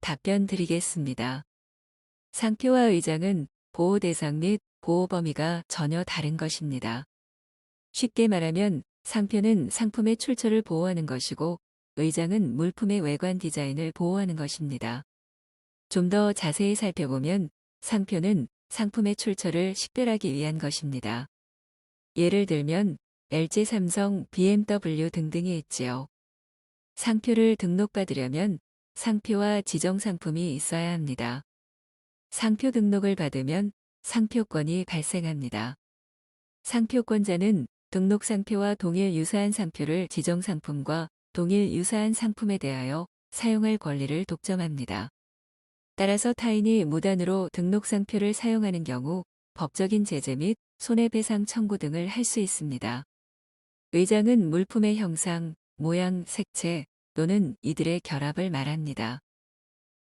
답변 드리겠습니다. 상표와 의장은 보호 대상 및 보호 범위가 전혀 다른 것입니다. 쉽게 말하면 상표는 상품의 출처를 보호하는 것이고 의장은 물품의 외관 디자인을 보호하는 것입니다. 좀 더 자세히 살펴보면 상표는 상품의 출처를 식별하기 위한 것입니다. 예를 들면 LG, 삼성, BMW 등등이 있지요. 상표를 등록받으려면 상표와 지정 상품이 있어야 합니다. 상표 등록을 받으면 상표권이 발생합니다. 상표권자는 등록 상표와 동일 유사한 상표를 지정 상품과 동일 유사한 상품에 대하여 사용할 권리를 독점합니다. 따라서 타인이 무단으로 등록 상표를 사용하는 경우 법적인 제재 및 손해배상 청구 등을 할 수 있습니다. 의장은 물품의 형상, 모양, 색채 또는 이들의 결합을 말합니다.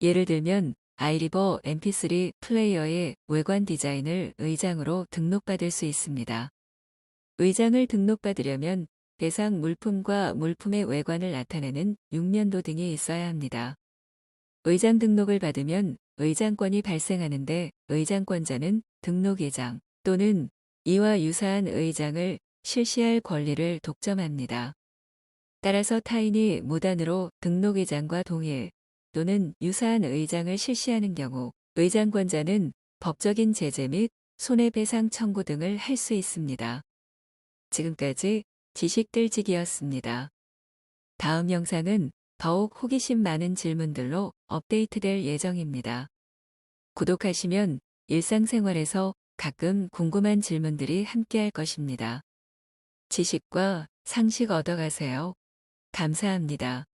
예를 들면 아이리버 mp3 플레이어의 외관 디자인을 의장으로 등록받을 수 있습니다. 의장을 등록받으려면 대상 물품과 물품의 외관을 나타내는 육면도 등이 있어야 합니다. 의장 등록을 받으면 의장권이 발생하는데 의장권자는 등록의장 또는 이와 유사한 의장을 실시할 권리를 독점합니다. 따라서 타인이 무단으로 등록의장과 동일 또는 유사한 의장을 실시하는 경우 의장권자는 법적인 제재 및 손해배상 청구 등을 할 수 있습니다. 지금까지 지식들지기였습니다. 다음 영상은 더욱 호기심 많은 질문들로 업데이트될 예정입니다. 구독하시면 일상생활에서 가끔 궁금한 질문들이 함께할 것입니다. 지식과 상식 얻어가세요. 감사합니다.